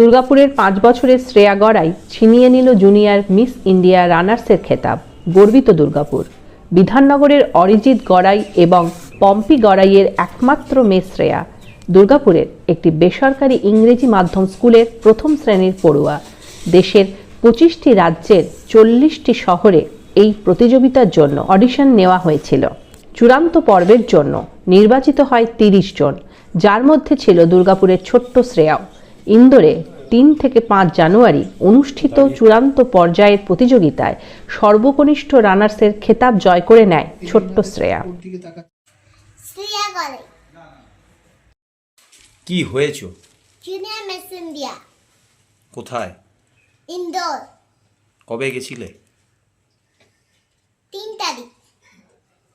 দুর্গাপুরের পাঁচ বছরের শ্রেয়া গড়াই ছিনিয়ে নিল জুনিয়র মিস ইন্ডিয়া রানার্সের খেতাব, গর্বিত দুর্গাপুর। বিধাননগরের অরিজিৎ গড়াই এবং পম্পি গড়াইয়ের একমাত্র মেয়ে শ্রেয়া, দুর্গাপুরের একটি বেসরকারি ইংরেজি মাধ্যম স্কুলের প্রথম শ্রেণির পড়ুয়া। দেশের পঁচিশটি রাজ্যের চল্লিশটি শহরে এই প্রতিযোগিতার জন্য অডিশন নেওয়া হয়েছিল। চূড়ান্ত পর্বের জন্য নির্বাচিত হয় তিরিশ জন, যার মধ্যে ছিল দুর্গাপুরের ছোট্ট শ্রেয়াও। ইন্দোরে তিন থেকে পাঁচ জানুয়ারি অনুষ্ঠিত চূড়ান্ত পর্যায়ের প্রতিযোগিতায় সর্বকনিষ্ঠ রানার্সের খেতাব জয় করে নেয় ছোট্ট শ্রেয়া। শ্রেয়া কি হয়েছ? Junior Miss India. কোথায়? ইন্দোর। কবে গেছিলে? তিন তারিখ।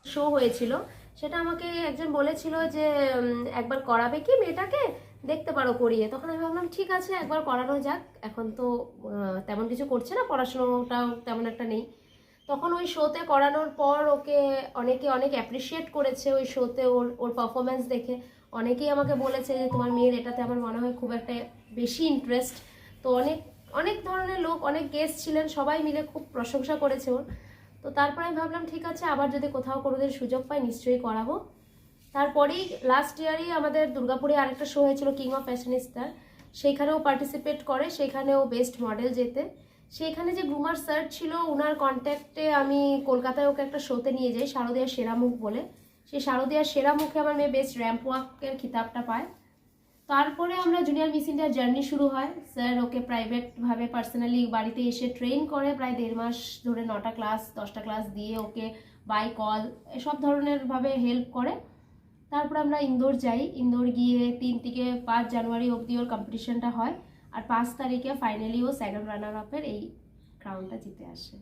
শো হয়েছিল। সেটা আমাকে একজন বলেছিল যে একবার করাবে কি মেয়েটাকে? দেখতে পারো করিয়ে। তখন আমি ভাবলাম, ঠিক আছে, একবার করানো যাক। এখন তো তেমন কিছু করছে না, পড়াশোনাটাও তেমন একটা নেই। তখন ওই শোতে করানোর পর ওকে অনেকে অনেক অ্যাপ্রিসিয়েট করেছে ওই শোতে ওর ওর পারফরমেন্স দেখে। অনেকেই আমাকে বলেছে যে, তোমার মেয়ের এটাতে আমার মনে হয় খুব একটা বেশি ইন্টারেস্ট তো অনেক অনেক ধরনের লোক, অনেক গেস্ট ছিলেন, সবাই মিলে খুব প্রশংসা করেছে ওর। তো তারপরে আমি ভাবলাম, ঠিক আছে, আবার যদি কোথাও কোনোদিন সুযোগ পাই, নিশ্চয়ই করাবো। তারপরেই লাস্ট ইয়ারই আমাদের দুর্গাপুরে আরেকটা শো হয়েছিল কিং অফ ফ্যাশনিস্টার সেইখানেও পার্টিসিপেট করে সেখানেও বেস্ট মডেল যেতে সেইখানে যে গ্রুমার স্যার ছিল ওনার কন্ট্যাক্টে আমি কলকাতায় ওকে একটা শোতে নিয়ে যাই শারদিয়ার সেরা মুখ বলে। সেই শারদিয়ার সেরা মুখে আমার মেয়ে বেস্ট র্যাম্প ওয়াকের খিতাবটা পায়। তারপরে আমরা জুনিয়র মিস ইন্ডিয়ার জার্নি শুরু হয়। স্যার ওকে প্রাইভেটভাবে পার্সোনালি বাড়িতে এসে ট্রেন করে প্রায় দেড় মাস ধরে নটা ক্লাস দশটা ক্লাস দিয়ে ওকে বাই কল এসব ধরনের ভাবে হেল্প করে। তারপর আমরা ইন্দোর যাই। ইন্দোর গিয়ে তিন থেকে পাঁচ জানুয়ারি অবধি ওর কম্পিটিশনটা হয়। আর পাঁচ তারিখে ফাইনালি ও সেকেন্ড রানার আপের এই ক্রাউনটা জিতে আসে।